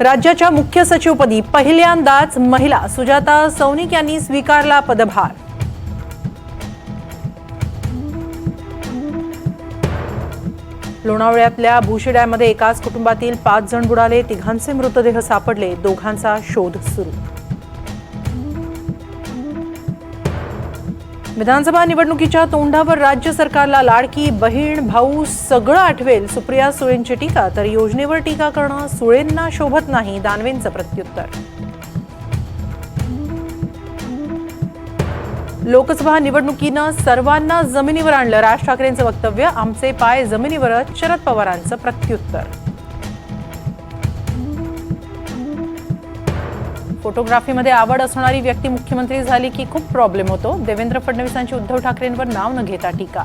राज्याच्या मुख्य सचिवपदी पहिल्यांदाच महिला सुजाता सौनिक यांनी स्वीकारला पदभार. लोणावळ्यातल्या भूशिड्यामध्ये एकाच कुटुंबातील पाच जण बुडाले तिघांचे मृतदेह सापडले दोघांचा शोध सुरू. विधानसभा निवडणुकीच्या तोंडावर राज्य सरकारला लाडकी बहीण भाऊ सगळं आठवेल सुप्रिया सुळेंची टीका तर योजनेवर टीका करणं सुळेंना शोभत नाही दानवेंचं प्रत्युत्तर. लोकसभा निवडणुकीनं सर्वांना जमिनीवर आणलं राज ठाकरेंचं वक्तव्य आमचे पाय जमिनीवरच शरद पवारांचं प्रत्युत्तर. फोटोग्राफीमध्ये आवड असणारी व्यक्ती मुख्यमंत्री झाली की खूप प्रॉब्लेम होतो. देवेंद्र फडणवीसांची उद्धव ठाकरेंवर नाव न घेता टीका.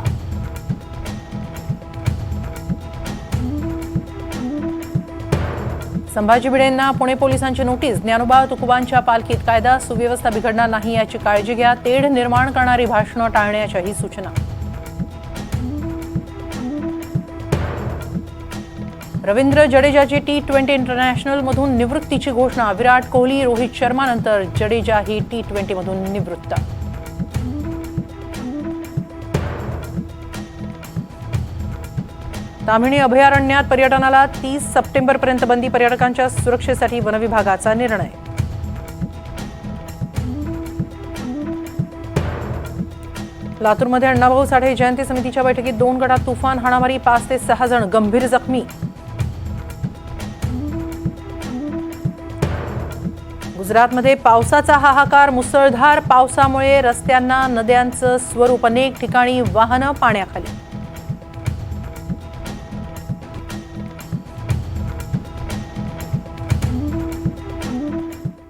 संभाजी भिडेंना पुणे पोलिसांची नोटीस. ज्ञानोबा तुकोबांच्या पालखीत कायदा सुव्यवस्था बिघडणार नाही याची काळजी घ्या. तेढ निर्माण करणारी भाषणं टाळण्याच्याही सूचना. रवींद्र जडेजाची टी ट्वेंटी इंटरनॅशनलमधून निवृत्तीची घोषणा. विराट कोहली रोहित शर्मानंतर जडेजा ही टी ट्वेंटीमधून निवृत्त. ताम्हिणी अभयारण्यात पर्यटनाला तीस सप्टेंबरपर्यंत बंदी. पर्यटकांच्या सुरक्षेसाठी वनविभागाचा निर्णय. लातूरमध्ये अण्णाभाऊ साठे जयंती समितीच्या बैठकीत दोन गटात तुफान हाणामारी पाच ते सहा जण गंभीर जखमी. गुजरातमध्ये पावसाचा हाहाकार मुसळधार पावसामुळे रस्त्यांना नद्यांचं स्वरूप अनेक ठिकाणी वाहनं पाण्याखाली.